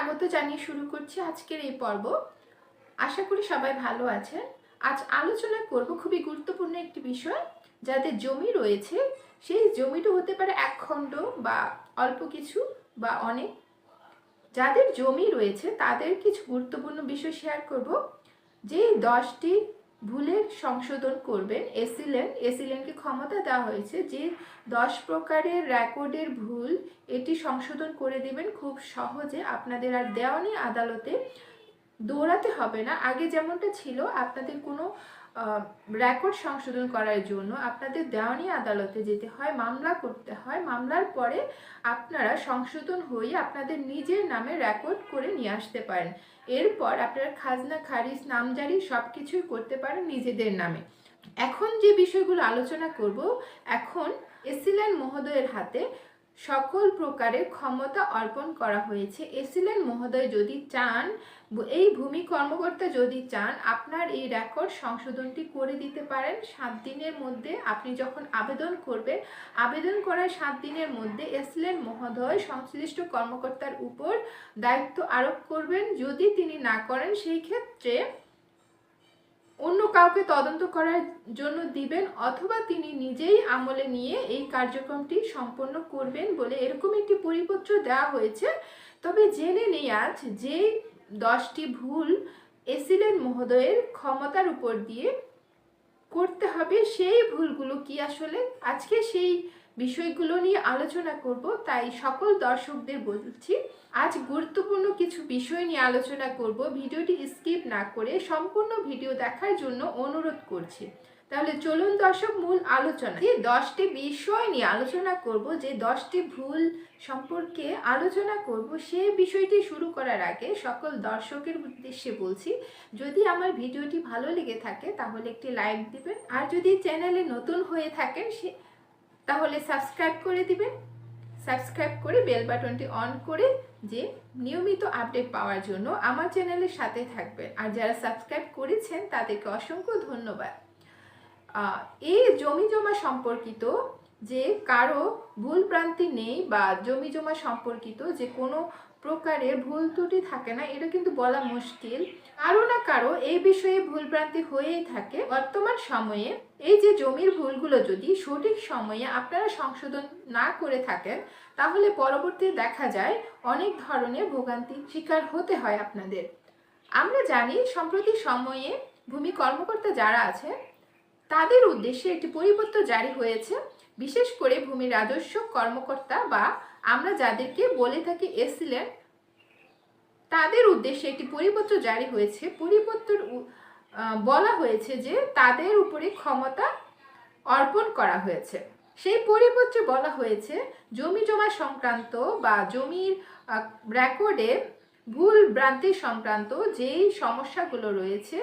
স্বাগত জানিয়ে শুরু করছি আজকের এই পর্ব। আশা করি সবাই ভালো আছেন। আজ আলোচনা করব খুবই গুরুত্বপূর্ণ একটি বিষয়, যাদের জমি রয়েছে। সেই জমিটা হতে পারে এক খণ্ড বা অল্প কিছু বা অনেক। যাদের জমি রয়েছে, তাদের কিছু গুরুত্বপূর্ণ বিষয় শেয়ার করব। যে দশটি ভুলের সংশোধন করবেন এসিলেন। এসিলেনকে ক্ষমতা দেওয়া হয়েছে যে দশ প্রকারের রেকর্ডের ভুল এটি সংশোধন করে দেবেন। খুব সহজে আপনাদের আর দেওয়ানি আদালতে। দৌড়াতে হবে না। আগে যেমনটা ছিল, আপনাদের কোনো রেকর্ড সংশোধন করার জন্য আপনাদের দেওয়ানি আদালতে যেতে হয়, মামলা করতে হয়। মামলার পরে আপনারা সংশোধন হয়ে আপনাদের নিজের নামে রেকর্ড করে নিয়ে আসতে পারেন। এরপর আপনারা খাজনা, খারিজ, নামজারি সব কিছুই করতে পারেন নিজেদের নামে। এখন যে বিষয়গুলো আলোচনা করব, এখন এসিলেন মহোদয়ের হাতে সকল প্রকারের ক্ষমতা অর্পণ করা হয়েছে। এসিলেন মহোদয় যদি চান এই ভূমি কর্মকর্তা যদি চান, আপনার এই রেকর্ড সংশোধনটি করে দিতে পারেন। সাত দিনের মধ্যে আপনি যখন আবেদন করবেন, আবেদন করার সাত দিনের মধ্যে এসিলেন মহোদয় সংশ্লিষ্ট কর্মকর্তার উপর দায়িত্ব আরোপ করবেন। যদি তিনি না করেন, সেই ক্ষেত্রে অন্য কাউকে তদন্ত করার জন্য দিবেন অথবা তিনি নিজেই আমলে নিয়ে এই কার্যক্রমটি সম্পন্ন করবেন বলে এরকম একটি পরিপত্র দেওয়া হয়েছে। তবে জেনে নেই আজ যে দশটি ভুল এসিলেন মহোদয়ের ক্ষমতার উপর দিয়ে করতে হবে, সেই ভুলগুলো কি আসলে? আজকে সেই বিষয়গুলো নিয়ে আলোচনা করব, তাই সকল দর্শকদের বলছি, আজ গুরুত্বপূর্ণ কিছু বিষয় নিয়ে আলোচনা করব। ভিডিওটি স্কিপ না করে সম্পূর্ণ ভিডিও দেখার জন্য অনুরোধ করছি। তাহলে চলুন দর্শক, মূল আলোচনা। যে দশটি বিষয় নিয়ে আলোচনা করব, যে দশটি ভুল সম্পর্কে আলোচনা করব, সেই বিষয়টি শুরু করার আগে সকল দর্শকের উদ্দেশ্যে বলছি, যদি আমার ভিডিওটি ভালো লেগে থাকে তাহলে একটি লাইক দিবেন, আর যদি চ্যানেলে নতুন হয়ে থাকেন সে তাহলে সাবস্ক্রাইব করে দিবেন সাবস্ক্রাইব করে বেল বাটনটি অন করে যে নিয়মিত আপডেট পাওয়ার জন্য আমার চ্যানেলের সাথে থাকবেন আর যারা সাবস্ক্রাইব করেছেন, তাদেরকে অসংখ্য ধন্যবাদ। এই জমি জমা সম্পর্কিত যে কারও ভুল প্রান্তি নেই বা জমি জমা সম্পর্কিত যে কোনো প্রকারের ভুল ত্রুটি থাকে না, এটা কিন্তু বলা মুশকিল। কারও না কারও এই বিষয়ে ভুলভ্রান্তি হয়েই থাকে। বর্তমান সময়ে এই যে জমির ভুলগুলো যদি সঠিক সময়ে আপনারা সংশোধন না করে থাকেন, তাহলে পরবর্তী দেখা যায় অনেক ধরনের ভোগান্তি শিকার হতে হয় আপনাদের। আমরা জানি, সম্প্রতি সময়ে ভূমি কর্মকর্তা যারা আছে তাদের উদ্দেশ্যে একটি পরিবর্তন জারি হয়েছে। বিশেষ করে ভূমি রাজস্ব কর্মকর্তা বা আমরা যাদেরকে বলে থাকি এসিলেন তাদের উদ্দেশ্যে একটি পরিপত্র জারি হয়েছে। পরিপত্র বলা হয়েছে যে তাদের উপরে ক্ষমতা অর্পণ করা হয়েছে। সেই পরিপত্রে বলা হয়েছে, জমি জমা সংক্রান্ত বা জমির রেকর্ডে ভুল ভ্রান্তি সংক্রান্ত যেই সমস্যাগুলো রয়েছে,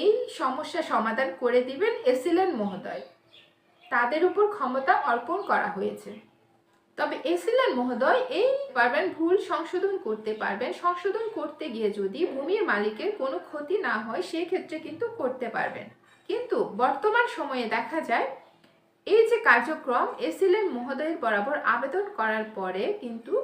এই সমস্যা সমাধান করে দিবেন এসিলেন মহোদয়। তাদের উপর ক্ষমতা অর্পণ করা হয়েছে। তবে এসিলেন মহোদয়, এই পারবেন ভুল সংশোধন করতে পারবেন। সংশোধন করতে গিয়ে যদি ভূমির মালিকের কোনো ক্ষতি না হয়, সেক্ষেত্রে কিন্তু করতে পারবেন। কিন্তু বর্তমান সময়ে দেখা যায়, এই যে কার্যক্রম এসিলেন মহোদয়ের বরাবর আবেদন করার পরে কিন্তু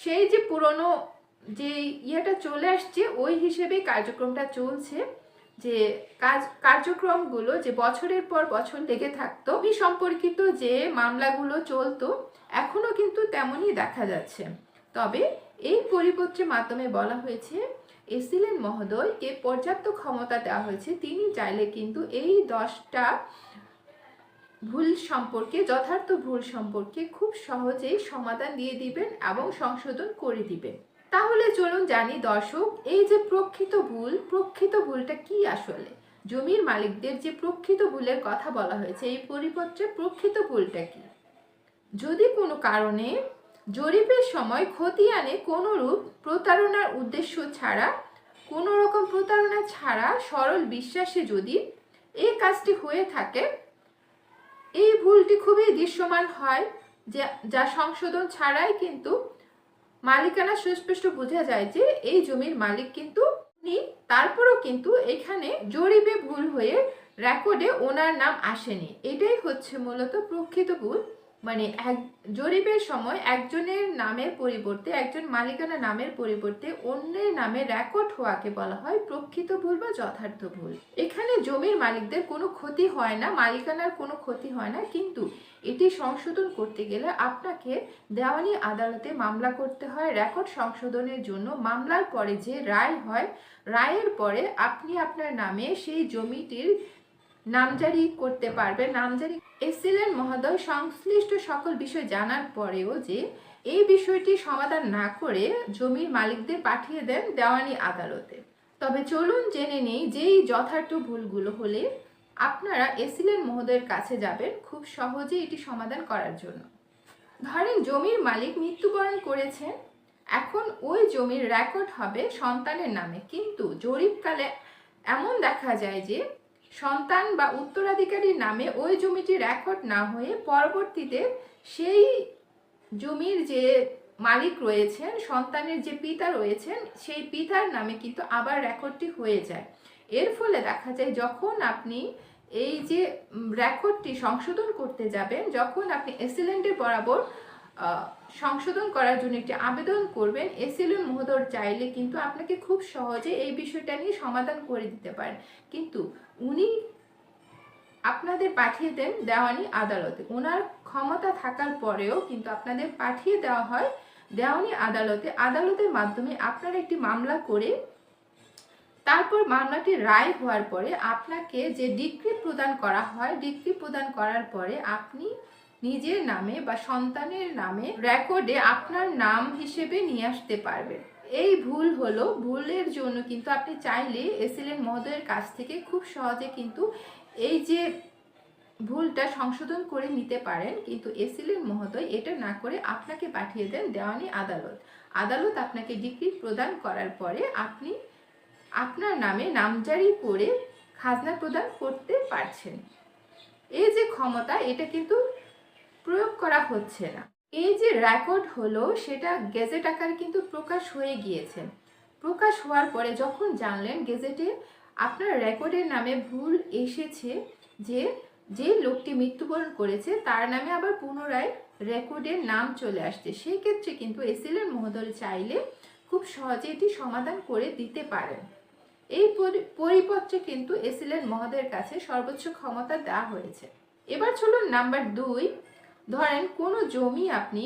সেই যে পুরনো যে ইয়েটা চলে আসছে, ওই হিসেবে কার্যক্রমটা চলছে। যে কাজ, কার্যক্রমগুলো যে বছরের পর বছর লেগে থাকতো এই সম্পর্কিত যে মামলাগুলো চলতো এখনও কিন্তু তেমনই দেখা যাচ্ছে। তবে এই পরিপত্রের মাধ্যমে বলা হয়েছে, এসিলেন মহোদয়কে পর্যাপ্ত ক্ষমতা দেওয়া হয়েছে। তিনি চাইলে কিন্তু এই দশটা ভুল সম্পর্কে, যথার্থ ভুল সম্পর্কে খুব সহজেই সমাধান দিয়ে দিবেন এবং সংশোধন করে দিবেন। তাহলে চলুন জানি দর্শক, এই যে প্রকৃত ভুল, প্রকৃত ভুলটা কি আসলে? জমির মালিকদের যে প্রকৃত ভুলের কথা বলা হয়েছে, এই পরিপত্রে প্রকৃত ভুলটা কি? যদি কোনো কারণে জরিপের সময় খতিয়ানে কোনো রূপ, প্রতারণার উদ্দেশ্য ছাড়া, কোনো রকম প্রতারণা ছাড়া সরল বিশ্বাসে যদি এই কাজটি হয়ে থাকে, এই ভুলটি খুবই দৃশ্যমান হয় যা সংশোধন ছাড়াই কিন্তু মালিকানা সুস্পষ্ট বোঝা যায় যে এই জমির মালিক কিন্তু উনি, তারপরও কিন্তু এখানে জরিপে ভুল হয়ে রেকর্ডে ওনার নাম আসেনি। এটাই হচ্ছে মূলত প্রকৃত ভুল। মানে এক, জরিপের সময় একজনের নামের পরিবর্তে, একজন মালিকানা নামের পরিবর্তে অন্যের নামে রেকর্ড হওয়াকে বলা হয় প্রকৃত ভুল বা যথার্থ ভুল। এখানে জমির মালিকদের কোনো ক্ষতি হয় না, মালিকানার কোনো ক্ষতি হয় না, কিন্তু এটি সংশোধন করতে গেলে আপনাকে দেওয়ানি আদালতে মামলা করতে হয়। রেকর্ড সংশোধনের জন্য মামলার পরে যে রায় হয়, রায়ের পরে আপনি আপনার নামে সেই জমিটির নামজারি করতে পারবে নামজারি এসিলেন মহোদয় সংশ্লিষ্ট সকল বিষয় জানার পরেও যে এই বিষয়টি সমাধান না করে জমির মালিকদের পাঠিয়ে দেন দেওয়ানি আদালতে। তবে চলুন জেনে নেই যেই যথার্থ ভুলগুলো হলে আপনারা এসিলেন মহোদয়ের কাছে যাবেন খুব সহজে এটি সমাধান করার জন্য। ধরেন জমির মালিক মৃত্যুবরণ করেছেন, এখন ওই জমির রেকর্ড হবে সন্তানের নামে। কিন্তু জরিপকালে এমন দেখা যায় যে সন্তান বা উত্তরাধিকারীর নামে ওই জমিটি রেকর্ড না হয়ে পরবর্তীতে সেই জমির যে মালিক রয়েছেন, সন্তানের যে পিতা রয়েছেন, সেই পিতার নামে কিন্তু আবার রেকর্ডটি হয়ে যায়। এর ফলে দেখা যায় যখন আপনি এই যে রেকর্ডটি সংশোধন করতে যাবেন, যখন আপনি এসিলেন্টের বরাবর সংশোধন করার জন্য একটি আবেদন করবেন। এসিলেন্ট মহোদয় চাইলে কিন্তু আপনাকে খুব সহজে এই বিষয়টা নিয়ে সমাধান করে দিতে পারেন। কিন্তু উনি আপনাদের পাঠিয়ে দেন দেওয়ানি আদালতে। ওনার ক্ষমতা থাকার পরেও কিন্তু আপনাদের পাঠিয়ে দেওয়া হয় দেওয়ানি আদালতে। আদালতের মাধ্যমে আপনারা একটি মামলা করে তারপর মামলাটি রায় হওয়ার পরে আপনাকে যে ডিগ্রি প্রদান করা হয় ডিগ্রি প্রদান করার পরে আপনি নিজের নামে বা সন্তানের নামে রেকর্ডে আপনার নাম হিসেবে নিয়ে আসতে পারবেন। এই ভুল হলো, ভুলের জন্য কিন্তু আপনি চাইলে এসিলেন মহোদয়ের কাছ থেকে খুব সহজে কিন্তু এই যে ভুলটা সংশোধন করে নিতে পারেন, কিন্তু এসিলেন মহোদয় এটা না করে আপনাকে পাঠিয়ে দেন দেওয়ানি আদালত। আদালত আপনাকে ডিগ্রি প্রদান করার পরে আপনি আপনার নামে নামজারি করে খাজনা প্রদান করতে পারছেন। এই যে ক্ষমতা, এটা কিন্তু প্রয়োগ করা হচ্ছে না। এই যে রেকর্ড হলো, সেটা গেজেট আকারে কিন্তু প্রকাশ হয়ে গিয়েছে। প্রকাশ হওয়ার পরে যখন জানলেন গেজেটে আপনার রেকর্ডের নামে ভুল এসেছে যে যে লোকটি মৃত্যুবরণ করেছে, তার নামে আবার পুনরায় রেকর্ডের নাম চলে আসছে। সেই ক্ষেত্রে কিন্তু এসিলের মহোদয় চাইলে খুব সহজে এটি সমাধান করে দিতে পারেন। এই পরি- পরিপত্রে কিন্তু এসিলেন মহোদয়ের কাছে সর্বোচ্চ ক্ষমতা দেওয়া হয়েছে। এবার চলুন নাম্বার দুই ধরেন কোনো জমি আপনি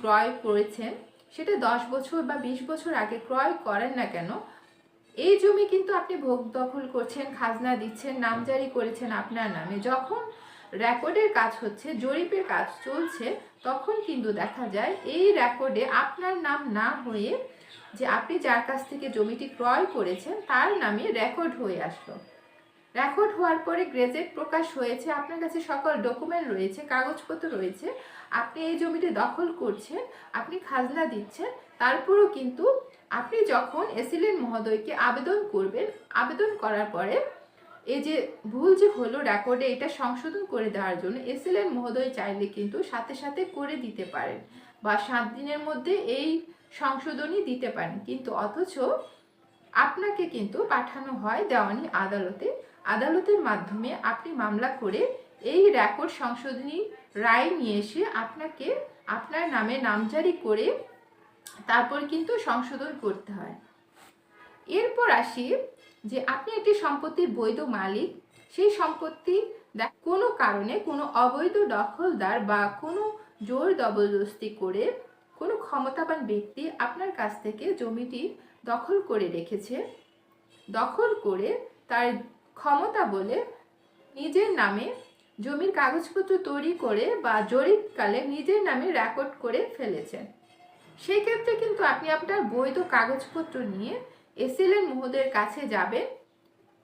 ক্রয় করেছেন, সেটা দশ বছর বা বিশ বছর আগে ক্রয় করেন না কেন, এই জমি কিন্তু আপনি ভোগ দখল করছেন, খাজনা দিচ্ছেন নামজারি করেছেন আপনার নামে। যখন রেকর্ডের কাজ হচ্ছে, জরিপের কাজ চলছে, তখন কিন্তু দেখা যায় এই রেকর্ডে আপনার নাম না হয়ে যে আপনি যার কাছ থেকে জমিটি ক্রয় করেছেন, তার নামে রেকর্ড হয়ে আসলো। রেকর্ড হওয়ার পরে গ্রেজেট প্রকাশ হয়েছে। আপনার কাছে সকল ডকুমেন্ট রয়েছে, কাগজপত্র রয়েছে। আপনি এই জমিটি দখল করছেন, আপনি খাজনা দিচ্ছেন। তারপরেও কিন্তু আপনি যখন এসিলেন মহোদয়কে আবেদন করবেন, আবেদন করার পরে এই যে ভুল যে হলো রেকর্ডে এটা সংশোধন করে দেওয়ার জন্য এসিলেন মহোদয় চাইলে কিন্তু সাথে সাথে করে দিতে পারেন বা সাত দিনের মধ্যে এই সংশোধনী দিতে পারেন। কিন্তু অথচ আপনাকে কিন্তু পাঠানো হয় দেওয়ানি আদালতে। আদালতের মাধ্যমে আপনি মামলা করে এই রেকর্ড সংশোধনী রায় নিয়ে এসে আপনাকে আপনার নামে নামজারি করে তারপর কিন্তু সংশোধন করতে হয়। এরপর আসি যে আপনি একটি সম্পত্তির বৈধ মালিক, সেই সম্পত্তি কোনো কারণে কোনো অবৈধ দখলদার বা কোনো জোর জবরদস্তি করে কোনো ক্ষমতাবান ব্যক্তি আপনার কাছ থেকে জমিটি দখল করে রেখেছে। দখল করে তার ক্ষমতা বলে নিজের নামে জমির কাগজপত্র তৈরি করে বা জরিপকালে নিজের নামে রেকর্ড করে ফেলেছেন। সেই ক্ষেত্রে কিন্তু আপনি আপনার বৈধ কাগজপত্র নিয়ে এসএলএন মহোদয়ের কাছে যাবেন।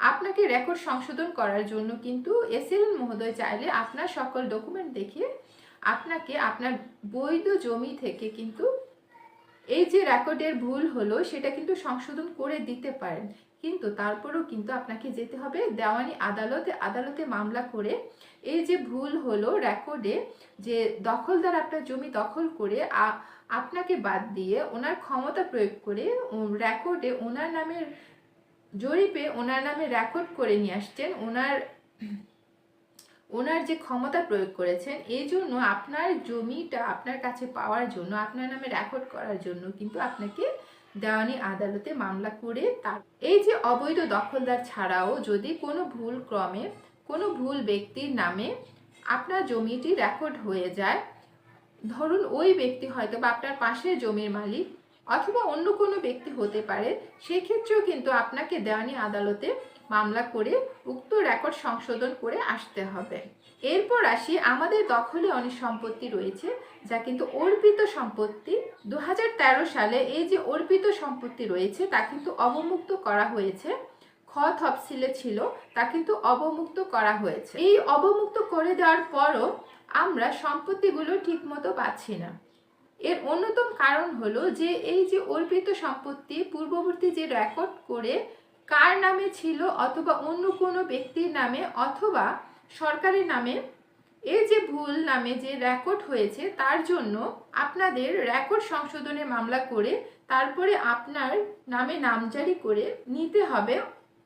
আপনাকে রেকর্ড সংশোধন করার জন্য কিন্তু এসএলএন মহোদয় চাইলে আপনার সকল ডকুমেন্ট দেখিয়ে আপনাকে আপনার বৈধ জমি থেকে কিন্তু এই যে রেকর্ডের ভুল হলো, সেটা কিন্তু সংশোধন করে দিতে পারেন। কিন্তু তারপরেও কিন্তু আপনাকে যেতে হবে দেওয়ানি আদালতে আদালতে মামলা করে এই যে ভুল হলো রেকর্ডে যে দখলদার আপনার জমি দখল করে আপনাকে বাদ দিয়ে ওনার ক্ষমতা প্রয়োগ করে রেকর্ডে ওনার নামের জরিপে ওনার নামে রেকর্ড করে নিয়ে আসছেন, ওনার ওনার যে ক্ষমতা প্রয়োগ করেছেন, এই জন্য আপনার জমিটা আপনার কাছে পাওয়ার জন্য, আপনার নামে রেকর্ড করার জন্য কিন্তু আপনাকে দেওয়ানি আদালতে মামলা করে তার এই যে অবৈধ দখলদার ছাড়াও যদি কোনো ভুল ক্রমে কোনো ভুল ব্যক্তির নামে আপনার জমিটি রেকর্ড হয়ে যায়, ধরুন ওই ব্যক্তি হয়তো বা আপনার পাশের জমির মালিক অথবা অন্য কোনো ব্যক্তি হতে পারে, সেক্ষেত্রেও কিন্তু আপনাকে দেওয়ানি আদালতে মামলা করে উক্ত রেকর্ড সংশোধন করে আসতে হবে। এরপর আসি আমাদের দখলে অনেক সম্পত্তি রয়েছে, যা কিন্তু অর্পিত সম্পত্তি। দু হাজার তেরো সালে এই যে অর্পিত সম্পত্তি রয়েছে, তা কিন্তু অবমুক্ত করা হয়েছে। খ তফসিলে ছিল, তা কিন্তু অবমুক্ত করা হয়েছে। এই অবমুক্ত করে দেওয়ার পরও আমরা সম্পত্তিগুলো ঠিকমতো পাচ্ছি না। এর অন্যতম কারণ হলো যে এই যে অর্পিত সম্পত্তি পূর্ববর্তী যে রেকর্ড করে কার নামে ছিল অথবা অন্য কোনো ব্যক্তির নামে অথবা সরকারের নামে, এই যে ভুল নামে যে রেকর্ড হয়েছে, তার জন্য আপনাদের রেকর্ড সংশোধনের মামলা করে, তারপরে আপনার নামে নামজারি করে নিতে হবে।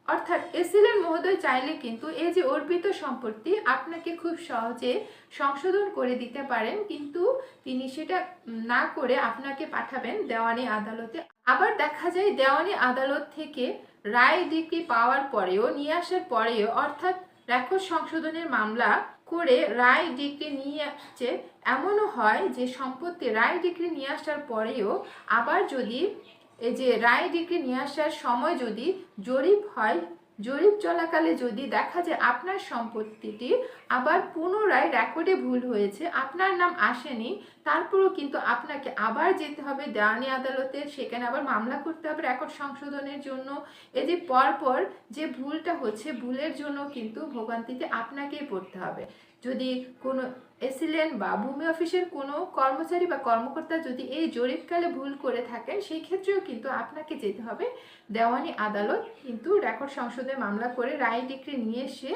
অর্থাৎ এসিলেন মহোদয় চাইলে কিন্তু এই যে অর্পিত সম্পত্তি আপনাকে খুব সহজে সংশোধন করে দিতে পারেন, কিন্তু তিনি সেটা না করে আপনাকে পাঠাবেন দেওয়ানি আদালতে। আবার দেখা যায় দেওয়ানি আদালত থেকে রায় ডিগ্রি পাওয়ার পরেও, নিয়ে আসার পরেও, অর্থাৎ রেকর্ড সংশোধনের মামলা করে রায় ডিগ্রি নিয়ে আসছে। এমনও হয় যে সম্পত্তি রায় ডিগ্রি নিয়ে আসার পরেও আবার যদি এই যে রায় ডিগ্রি নিয়ে আসার সময় যদি জরিপ হয়, জরিপ চলাকালে যদি দেখা যায় আপনার সম্পত্তিটি আবার পুনরায় রেকর্ডে ভুল হয়েছে, আপনার নাম আসেনি তারপরেও কিন্তু আপনাকে আবার যেতে হবে দেওয়ানি আদালতে, সেখানে আবার মামলা করতে হবে রেকর্ড সংশোধনের জন্য। এই যে পরপর যে ভুলটা হচ্ছে, ভুলের জন্য কিন্তু ভোগান্তিতে আপনাকেই পড়তে হবে। যদি কোনো এসিলেন বা ভূমি অফিসের কোনো কর্মচারী বা কর্মকর্তা যদি এই জরিপকালে ভুল করে থাকেন, সেই ক্ষেত্রেও কিন্তু আপনাকে যেতে হবে দেওয়ানি আদালত। কিন্তু রেকর্ড সংসদে মামলা করে রায় ডিগ্রি নিয়ে এসে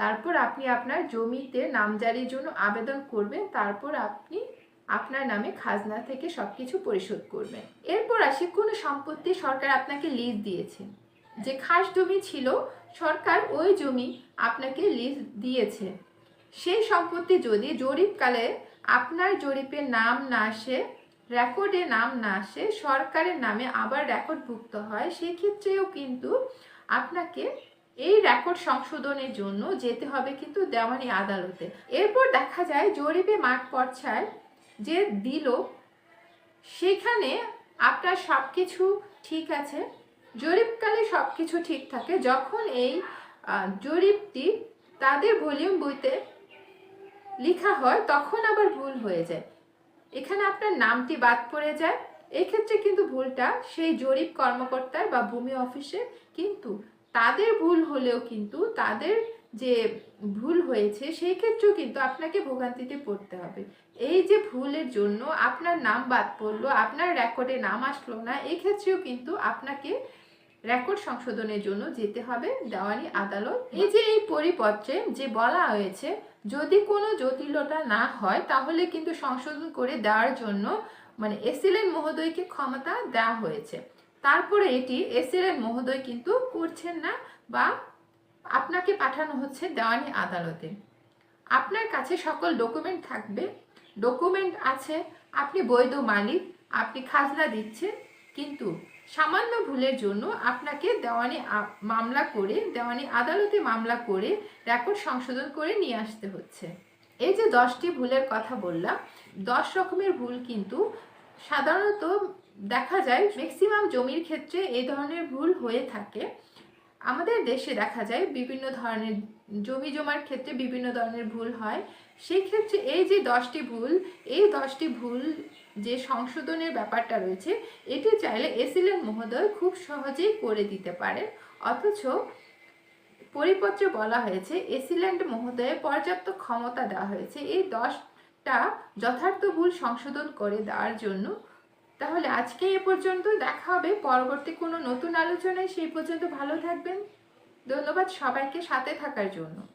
তারপর আপনি আপনার জমিতে নামজারির জন্য আবেদন করবেন। তারপর আপনি আপনার নামে খাজনা থেকে সব কিছু পরিশোধ করবেন। এরপর আসি, কোনো সম্পত্তি সরকার আপনাকে লিজ দিয়েছে? যে খাস জমি ছিল, সরকার ওই জমি আপনাকে লিজ দিয়েছে। সেই সম্পত্তি যদি জরিপকালে আপনার জরিপে নাম না আসে রেকর্ডে নাম না আসে, সরকারের নামে আবার রেকর্ডভুক্ত হয়, সেক্ষেত্রেও কিন্তু আপনাকে এই রেকর্ড সংশোধনের জন্য যেতে হবে কিন্তু দেওয়ানি আদালতে। এরপর দেখা যায়, জরিপে মাঠ পর্চায় যে দিল, সেখানে আপনার সব কিছু ঠিক আছে। জরিপকালে সব কিছু ঠিক থাকে। যখন এই জরিপটি তাদের ভলিউম বইতে লেখা হয়, তখন আবার ভুল হয়ে যায়। এখানে আপনার নামটি বাদ পড়ে যায়। এক্ষেত্রে কিন্তু ভুলটা সেই জরিপ কর্মকর্তার বা ভূমি অফিসের কিন্তু তাদের ভুল হলেও কিন্তু তাদের যে ভুল হয়েছে, সেই ক্ষেত্রেও কিন্তু আপনাকে ভোগান্তিতে পড়তে হবে। এই যে ভুলের জন্য আপনার নাম বাদ পড়ল, আপনার রেকর্ডে নাম আসলো না এক্ষেত্রেও কিন্তু আপনাকে রেকর্ড সংশোধনের জন্য যেতে হবে, দেওয়ানি আদালত। এই যে এই পরিপত্রে যে বলা হয়েছে, যদি কোনো জটিলতা না হয়, তাহলে কিন্তু সংশোধন করে দেওয়ার জন্য মানে এসিলেন মহোদয়কে ক্ষমতা দেওয়া হয়েছে। তারপরে এটি এসিলেন মহোদয় কিন্তু করছেন না বা আপনাকে পাঠানো হচ্ছে দেওয়ানি আদালতে। আপনার কাছে সকল ডকুমেন্ট থাকবে। ডকুমেন্ট আছে, আপনি বৈধ মালিক, আপনি খাজনা দিচ্ছেন, কিন্তু সামান্য ভুলের জন্য আপনাকে দেওয়ানি মামলা করে, দেওয়ানি আদালতে মামলা করে রেকর্ড সংশোধন করে নিয়ে আসতে হচ্ছে। এই যে দশটি ভুলের কথা বললাম, দশ রকমের ভুল কিন্তু সাধারণত দেখা যায় ম্যাক্সিমাম জমির ক্ষেত্রে এই ধরনের ভুল হয়ে থাকে। আমাদের দেশে দেখা যায় বিভিন্ন ধরনের জমি জমার ক্ষেত্রে বিভিন্ন ধরনের ভুল হয়। সেই ক্ষেত্রে এই যে দশটি ভুল, এই দশটি ভুল যে সংশোধনের ব্যাপারটা রয়েছে, এটি চাইলে এসিলেন মহোদয় খুব সহজেই করে দিতে পারেন। অথচ পরিপত্রে বলা হয়েছে এসিল্যান্ড মহোদয়ে পর্যাপ্ত ক্ষমতা দেওয়া হয়েছে। এই দশটা যথার্থ ভুল সংশোধন করে দেওয়ার জন্য তাহলে আজকে এ পর্যন্ত দেখা হবে পরবর্তী কোনো নতুন আলোচনায়, সেই পর্যন্ত ভালো থাকবেন। ধন্যবাদ সবাইকে সাথে থাকার জন্য।